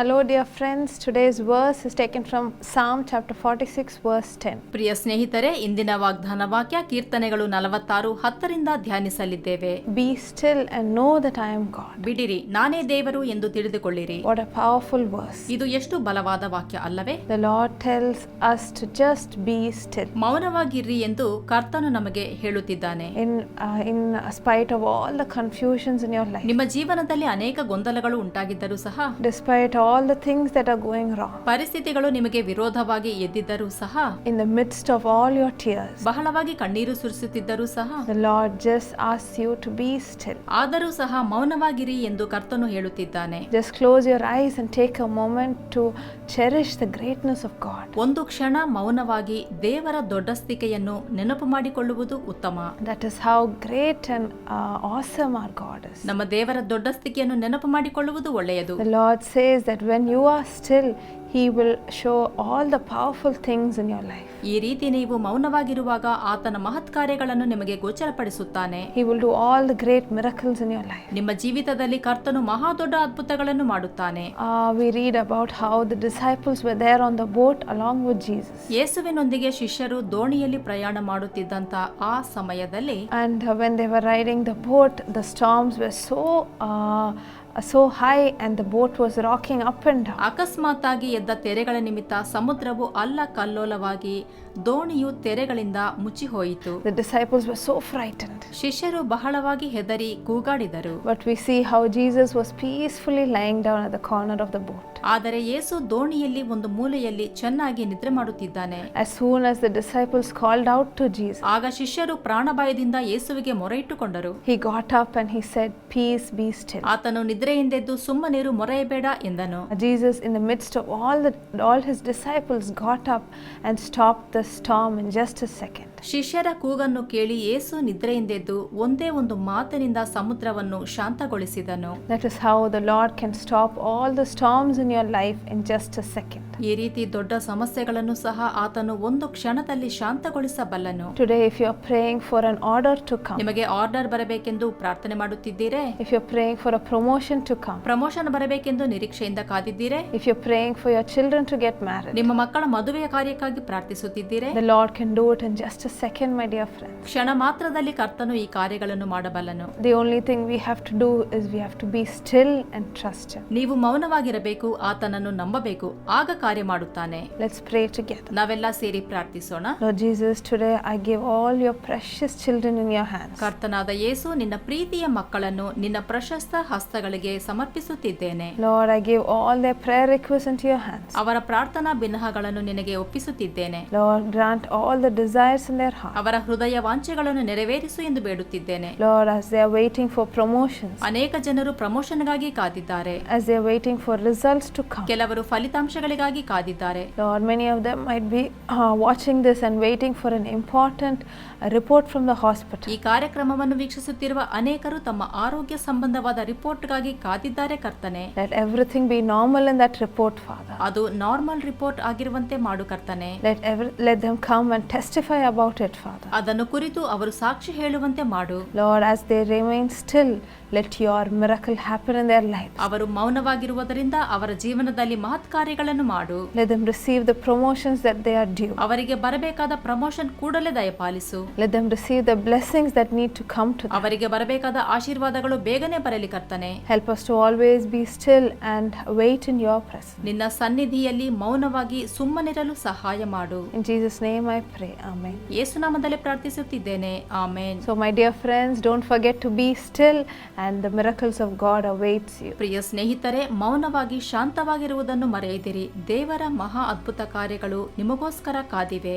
Hello, dear friends. Today's verse is taken from Psalm chapter 46, verse 10. ಪ್ರಿಯ ಸ್ನೇಹಿತರೆ ಇಂದಿನ ವಾಗ್ದಾನ ವಾಕ್ಯ ಕೀರ್ತನೆಗಳು ನಲವತ್ತಾರು ಹತ್ತರಿಂದ ಧ್ಯಾನಿಸಲಿದ್ದೇವೆ Be still and know that I am God. ಬಿಡಿರಿ ನಾನೇ ದೇವರು ಎಂದು ತಿಳಿದುಕೊಳ್ಳಿರಿ What a powerful verse. ಇದು ಎಷ್ಟು ಬಲವಾದ ವಾಕ್ಯ ಅಲ್ಲವೇ The Lord tells us to just be still. ಮೌನವಾಗಿರ್ರಿ ಎಂದು ಕರ್ತನು ನಮಗೆ ಹೇಳುತ್ತಿದ್ದಾನೆ In, uh, in spite of all the confusions in your life, ನಿಮ್ಮ ಜೀವನದಲ್ಲಿ ಅನೇಕ ಗೊಂದಲಗಳು ಉಂಟಾಗಿದ್ದರೂ ಸಹ despite all the things that are going wrong, ಪರಿಸ್ಥಿತಿಗಳು ನಿಮಗೆ ವಿರೋಧವಾಗಿ ಎದ್ದಿದ್ದರೂ ಸಹ in the midst of all your tears, ಬಹಳವಾಗಿ ಕಣ್ಣೀರು ಸುರಿಸುತ್ತಿದ್ದರೂ ಸಹ the Lord just asks you to be still. ಆದರೂ ಸಹ ಮೌನವಾಗಿರಿ ಎಂದು ಕರ್ತನು ಹೇಳುತ್ತಿದ್ದಾನೆ Just close your eyes and take a moment to cherish the greatness of God. ಒಂದು ಕ್ಷಣ ಮೌನವಾಗಿ ದೇವರ ದೊಡ್ಡಸ್ತಿಕೆಯನ್ನು ನೆನಪು ಮಾಡಿಕೊಳ್ಳುವುದು ಉತ್ತಮ That is how great and uh, awesome our God is. ನಮ್ಮ ದೇವರ ದೊಡ್ಡಸ್ತಿಕೆಯನ್ನು ನೆನಪು ಮಾಡಿಕೊಳ್ಳುವುದು ಒಳ್ಳೆಯದು The Lord says that when you are still, He will show all the powerful things in your life. ಈ ರೀತಿ ನೀವು ಮೌನವಾಗಿರುವಾಗ ಆತನ ಮಹತ್ ಕಾರ್ಯಗಳನ್ನು ನಿಮಗೆ ಗೋಚರಪಡಿಸುತ್ತಾನೆ He will do all the great miracles in your life. ನಿಮ್ಮ ಜೀವಿತದಲ್ಲಿ ಕರ್ತನು ಮಹಾ ದೊಡ್ಡ ಅದ್ಭುತಗಳನ್ನು ಮಾಡುತ್ತಾನೆ Uh, we read about how the disciples were there on the boat along with Jesus. ಯೇಸುವಿನೊಂದಿಗೆ ಶಿಷ್ಯರು ದೋಣಿಯಲ್ಲಿ ಪ್ರಯಾಣ ಮಾಡುತ್ತಿದ್ದಂತ ಆ ಸಮಯದಲ್ಲಿ And uh, when they were riding the boat, the storms were so uh, so high and the boat was rocking up and ಅಕಸ್ಮಾತ್ ಆಗಿ ಎದ್ದ ತೆರೆಗಳ ನಿಮಿತ್ತ ಸಮುದ್ರವು ಅಲ್ಲ ಕಲ್ಲೋಲವಾಗಿ ದೋಣಿಯು ತೆರೆಗಳಿಂದ ಮುಚ್ಚಿ ಹೋಯಿತು. ದಿಸೈಪಲ್ಸ್ ವಾಸ್ ಸೋ ಫ್ರೈಟ್ ಶಿಷ್ಯರು ಬಹಳವಾಗಿ ಹೆದರಿ ಕೂಗಾಡಿದರು. But we see how Jesus was peacefully lying down at the corner of the boat ಆದರೆ ಯೇಸು ದೋಣಿಯಲ್ಲಿ ಒಂದು ಮೂಲೆಯಲ್ಲಿ ಚೆನ್ನಾಗಿ ನಿದ್ರೆ ಮಾಡುತ್ತಿದ್ದಾನೆ As soon as the disciples called out to Jesus, ಆಗ ಶಿಷ್ಯರು ಪ್ರಾಣಭಯದಿಂದ ಯೇಸುವಿಗೆ ಮೊರೆ ಇಟ್ಟುಕೊಂಡರು he got up and he said, Peace be still. ಆತನು ನಿದ್ರೆಯಿಂದೆದ್ದು ಸುಮ್ಮನಿರು ಮೊರೆಯಬೇಡ ಎಂದನು Jesus, in the midst of all the all his disciples, got up and stopped the storm in just a second. ಶಿಷ್ಯರ ಕೂಗನ್ನು ಕೇಳಿ ಯೇಸು ನಿದ್ರೆಯಿಂದೆದ್ದು ಒಂದೇ ಒಂದು ಮಾತಿನಿಂದ ಸಮುದ್ರವನ್ನು ಶಾಂತಗೊಳಿಸಿದನು That is how the Lord can stop all the storms in your life in just a second. ಈ ರೀತಿ ದೊಡ್ಡ ಸಮಸ್ಯೆಗಳನ್ನು ಸಹ ಆತನು ಒಂದು ಕ್ಷಣದಲ್ಲಿ ಶಾಂತಗೊಳಿಸಬಲ್ಲನು Today, if you're praying for an order to come, ನಿಮಗೆ ಆರ್ಡರ್ ಬರಬೇಕೆಂದು ಪ್ರಾರ್ಥನೆ ಮಾಡುತ್ತಿದ್ದೀರೇ if you're praying for a promotion to come, promotion ಬರಬೇಕೆಂದು ನಿರೀಕ್ಷೆಯಿಂದ ಕಾದಿದ್ದೀರೆ if you're praying for your children to get married, ನಿಮ್ಮ ಮಕ್ಕಳ ಮದುವೆಯ ಕಾರ್ಯಕ್ಕಾಗಿ ಪ್ರಾರ್ಥಿಸುತ್ತಿದ್ದೀರೆ the Lord can do it in just a second, my dear friends. ಕ್ಷಣ ಮಾತ್ರದಲ್ಲಿ ಕರ್ತನು ಈ ಕಾರ್ಯಗಳನ್ನು ಮಾಡಬಲ್ಲನು The only thing we have to do is we have to be still and trust Him. ನೀವು ಮೌನವಾಗಿರಬೇಕು ಆತನನ್ನು ನಂಬಬೇಕು ಆಗ ಕಾರ್ಯ ಮಾಡುತ್ತಾನೆ Let's pray together. ನಾವೆಲ್ಲ ಸೇರಿ ಪ್ರಾರ್ಥಿಸೋಣ Lord Jesus, today I give all your precious children in your hands. ಕರ್ತನಾದ ಯೇಸು ನಿನ್ನ ಪ್ರೀತಿಯ ಮಕ್ಕಳನ್ನು ನಿನ್ನ ಪ್ರಶಸ್ತ ಹಸ್ತಗಳಿಗೆ ಸಮರ್ಪಿಸುತ್ತಿದ್ದೇನೆ Lord, I give all their prayer requests into your hands. ಅವರ ಪ್ರಾರ್ಥನಾ ಬಿನ್ನಹಗಳನ್ನು ನಿನಗೆ ಒಪ್ಪಿಸುತ್ತಿದ್ದೇನೆ Lord, grant all the desires in their heart. ಅವರ ಹೃದಯ ವಾಂಚೆಗಳನ್ನು ನೆರವೇರಿಸು ಎಂದು ಬೇಡುತ್ತಿದ್ದೇನೆ. Lord as they waiting for promotion ಅನೇಕ ಜನರು ಪ್ರಮೋಷನ್ಗಾಗಿ ಕಾದಿದ್ದಾರೆ as they waiting for results to come ಕೆಲವರು ಫಲಿತಾಂಶಗಳಿಗಾಗಿ ಕಾದಿದ್ದಾರೆ. Lord many of them might be watching this and waiting for an important report from the hospital ಈ ಕಾರ್ಯಕ್ರಮವನ್ನು ವೀಕ್ಷಿಸುತ್ತಿರುವ ಅನೇಕರು ತಮ್ಮ ಆರೋಗ್ಯ ಸಂಬಂಧವಾದ ರಿಪೋರ್ಟ್ಗಾಗಿ ಕಾದಿದ್ದಾರೆ ಕರ್ತನೆ. Let everything be normal in that report father ಅದು ನಾರ್ಮಲ್ ರಿಪೋರ್ಟ್ ಆಗಿರುವಂತೆ ಮಾಡು ಕರ್ತನೆ. Let every let them come and testify about it, Father. ಅದನ್ನು ಕುರಿತು ಅವರು ಸಾಕ್ಷಿ ಹೇಳುವಂತೆ ಮಾಡು Lord, as they remain still, let your miracle happen in their life. ಅವರು ಮೌನವಾಗಿರುವುದರಿಂದ ಅವರ ಜೀವನದಲ್ಲಿ ಮಹತ್ ಕಾರ್ಯಗಳನ್ನು ಮಾಡು Let them receive the promotions that they are due. ಅವರಿಗೆ ಬರಬೇಕಾದ ಪ್ರಮೋಷನ್ ಕೂಡಲೇ ದಯಪಾಲಿಸು Let them receive the blessings that need to come to them. ಅವರಿಗೆ ಬರಬೇಕಾದ ಆಶೀರ್ವಾದಗಳು ಬೇಗನೆ ಬರಲಿ ಕರ್ತನೆ Help us to always be still and wait in your presence. ನಿನ್ನ ಸನ್ನಿಧಿಯಲ್ಲಿ ಮೌನವಾಗಿ ಸುಮ್ಮನಿರಲು ಸಹಾಯ ಮಾಡು In Jesus' name I pray. Amen. ಯೇಸುನಾಮದಲ್ಲಿ ಪ್ರಾರ್ಥಿಸುತ್ತಿದ್ದೇನೆ. ಆಮೇನ್. So my dear friends don't forget to be still and the miracles of God awaits you ಪ್ರಿಯ ಸ್ನೇಹಿತರೆ ಮೌನವಾಗಿ ಶಾಂತವಾಗಿರುವುದನ್ನು ಮರೆಯದಿರಿ. ದೇವರ ಮಹಾ ಅದ್ಭುತ ಕಾರ್ಯಗಳು ನಿಮಗೋಸ್ಕರ ಕಾದಿವೆ.